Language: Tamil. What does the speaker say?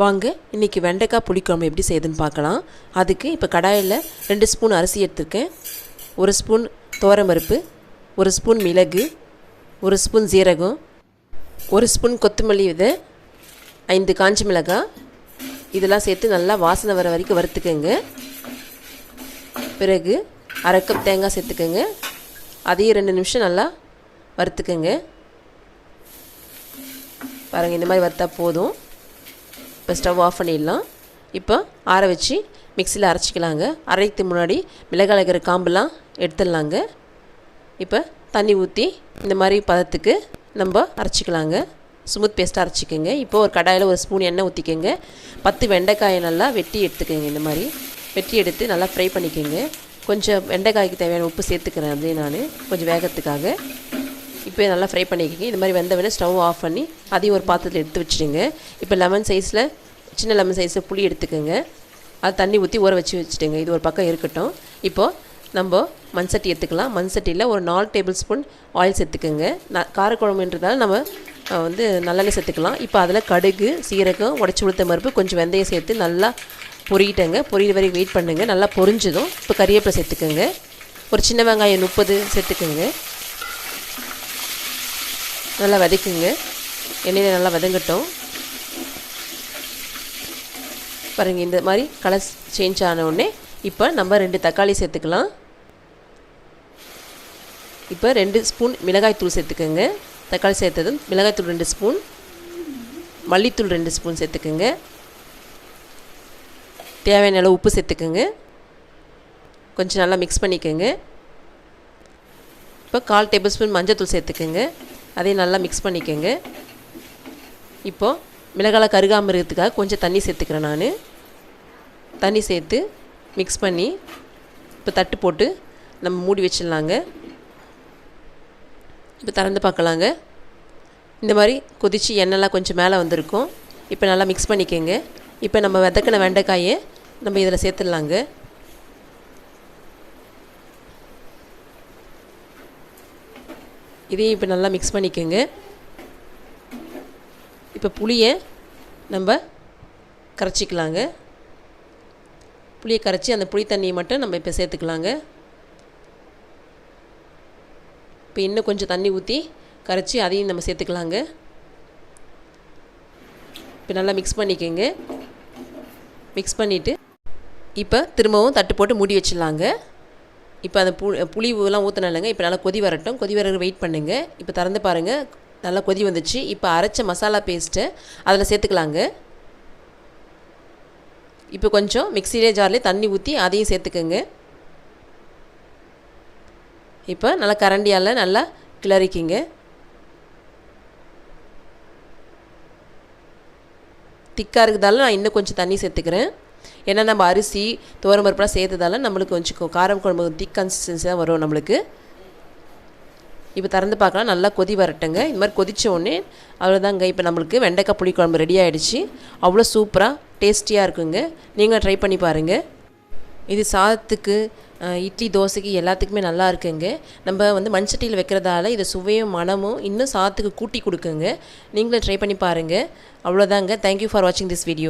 வாங்க இன்றைக்கி வெண்டைக்காய் புளிக்குழம்பு எப்படி செய்யுதுன்னு பார்க்கலாம். அதுக்கு இப்போ கடாயில் ரெண்டு ஸ்பூன் அரிசி எடுத்திருக்கேன். ஒரு ஸ்பூன் பருப்பு ஒரு ஸ்பூன் மிளகு ஒரு ஸ்பூன் ஜீரகம் ஒரு ஸ்பூன் கொத்தமல்லி விதை ஐந்து காஞ்சி மிளகாய். இதெல்லாம் சேர்த்து நல்லா வாசனை வர வரைக்கும் வறுத்துக்கோங்க. பிறகு அரை கப் தேங்காய் சேர்த்துக்கோங்க. அதையும் ரெண்டு நிமிஷம் நல்லா வறுத்துக்கோங்க. பாருங்கள் இந்த மாதிரி வறுத்தா போதும். இப்போ ஸ்டவ் ஆஃப் பண்ணிடலாம். இப்போ ஆற வச்சு மிக்சியில் அரைச்சிக்கலாங்க. அரைத்து முன்னாடி மிளகாய் இருக்கிற காம்புலாம் எடுத்துடலாங்க. இப்போ தண்ணி ஊற்றி இந்த மாதிரி பதத்துக்கு நம்ம அரைச்சிக்கலாங்க. ஸ்மூத் பேஸ்ட்டாக அரைச்சிக்கோங்க. இப்போ ஒரு கடாயில் ஒரு ஸ்பூன் எண்ணெய் ஊற்றிக்கோங்க. பத்து வெண்டைக்காயை நல்லா வெட்டி எடுத்துக்கோங்க இந்த மாதிரி. வெட்டி எடுத்து நல்லா ஃப்ரை பண்ணிக்கோங்க. கொஞ்சம் வெண்டைக்காய்க்கு தேவையான உப்பு சேர்த்துக்கிறேன் அப்படியே நான் கொஞ்சம் வேகத்துக்காக. இப்போ நல்லா ஃப்ரை பண்ணிக்கோங்க. இந்த மாதிரி வெந்த வேணால் ஸ்டவ் ஆஃப் பண்ணி அதையும் ஒரு பாத்திரத்தில் எடுத்து வச்சுடுங்க. இப்போ லெமன் சைஸில் சின்ன லெமன் சைஸில் புளி எடுத்துக்கோங்க. அது தண்ணி ஊற்றி ஊற வச்சு வச்சுட்டுங்க. இது ஒரு பக்கம் இருக்கட்டும். இப்போது நம்ம மண் சட்டி எடுத்துக்கலாம். மண் சட்டியில் ஒரு நாலு டேபிள் ஸ்பூன் ஆயில் சேர்த்துக்கோங்க. நான் காரக்குழம்புன்றதால நம்ம வந்து நல்லெண்ணெய் சேர்த்துக்கலாம். இப்போ அதில் கடுகு சீரகம் உடச்சி உளுத்த மருப்பு கொஞ்சம் வெந்தயம் சேர்த்து நல்லா பொரியிட்டங்க. பொரியிற வரைக்கும் வெயிட் பண்ணுங்கள் நல்லா பொரிஞ்சதும் இப்போ கறிவேப்பிலை சேர்த்துக்கோங்க. ஒரு சின்ன வெங்காயம் முப்பது சேர்த்துக்கோங்க. நல்லா வதக்குங்க. எண்ணெயில் நல்லா வதங்கட்டும். பாருங்கள் இந்த மாதிரி கலர் சேஞ்ச் ஆனவுடனே இப்போ நம்ம ரெண்டு தக்காளி சேர்த்துக்கலாம். இப்போ ரெண்டு ஸ்பூன் மிளகாய்த்தூள் சேர்த்துக்கோங்க. தக்காளி சேர்த்ததும் மிளகாய்த்தூள் ரெண்டு ஸ்பூன் மல்லித்தூள் ரெண்டு ஸ்பூன் சேர்த்துக்கோங்க. தேவையான அளவு உப்பு சேர்த்துக்கோங்க. கொஞ்சம் நல்லா மிக்ஸ் பண்ணிக்கோங்க. இப்போ கால் டேபிள் ஸ்பூன் மஞ்சள் சேர்த்துக்கோங்க. அதையும் நல்லா மிக்ஸ் பண்ணிக்கோங்க. இப்போது மிளகால கருகாமல் இருக்கிறதுக்காக கொஞ்சம் தண்ணி சேர்த்துக்கிறேன் நான். தண்ணி சேர்த்து மிக்ஸ் பண்ணி இப்போ தட்டு போட்டு நம்ம மூடி வச்சிடலாங்க. இப்போ திறந்து பார்க்கலாங்க. இந்த மாதிரி கொதித்து எண்ணெய்லாம் கொஞ்சம் மேலே வந்திருக்கும். இப்போ நல்லா மிக்ஸ் பண்ணிக்கோங்க. இப்போ நம்ம விதக்கின வெண்டைக்காயை நம்ம இதில் சேர்த்துடலாங்க. இதையும் இப்போ நல்லா மிக்ஸ் பண்ணிக்கோங்க. இப்போ புளியை நம்ம கரைச்சிக்கலாங்க. புளியை கரைச்சி அந்த புளி தண்ணியை மட்டும் நம்ம இப்போ சேர்த்துக்கலாங்க. இப்போ இன்னும் கொஞ்சம் தண்ணி ஊற்றி கரைச்சி அதையும் நம்ம சேர்த்துக்கலாங்க. இப்போ நல்லா மிக்ஸ் பண்ணிக்கோங்க. மிக்ஸ் பண்ணிவிட்டு இப்போ திரும்பவும் தட்டு போட்டு மூடி வச்சிடலாங்க. இப்போ அந்த பு புளிவுலாம் ஊற்றினாலங்க இப்போ நல்லா கொதி வரட்டும். கொதி வர வெயிட் பண்ணுங்கள் இப்போ திறந்து பாருங்கள் நல்லா கொதி வந்துச்சு. இப்போ அரைச்ச மசாலா பேஸ்ட்டை அதில் சேர்த்துக்கலாங்க. இப்போ கொஞ்சம் மிக்சிலே ஜார்லேயே தண்ணி ஊற்றி அதையும் சேர்த்துக்கோங்க. இப்போ நல்லா கரண்டியால் நல்லா கிளறிக்கிங்க. திக்காக இருக்கிறதால நான் இன்னும் கொஞ்சம் தண்ணி சேர்த்துக்கிறேன். ஏன்னா நம்ம அரிசி துவரம்பருப்புலாம் சேர்த்ததால நம்மளுக்கு கொஞ்சம் காரம் குழம்பு திக் கன்சிஸ்டன்சியாக வரும் நம்மளுக்கு. இப்போ திறந்து பார்க்கலாம். நல்லா கொதி வரட்டுங்க. இது மாதிரி கொதித்த உடனே அவ்வளோதாங்க இப்போ நம்மளுக்கு வெண்டைக்காய் புளிக்குழம்பு ரெடி ஆகிடுச்சு அவ்வளோ சூப்பராக டேஸ்டியாக இருக்குங்க. நீங்கள் ட்ரை பண்ணி பாருங்கள் இது சாதத்துக்கு இட்லி தோசைக்கு எல்லாத்துக்குமே நல்லா இருக்குங்க. நம்ம வந்து மண்சட்டியில் வைக்கிறதால இது சுவையும் மனமும் இன்னும் சாதத்துக்கு கூட்டி கொடுக்குங்க. நீங்களும் ட்ரை பண்ணி பாருங்கள் அவ்வளோதாங்க தேங்க்யூ ஃபார் வாட்சிங் திஸ் வீடியோ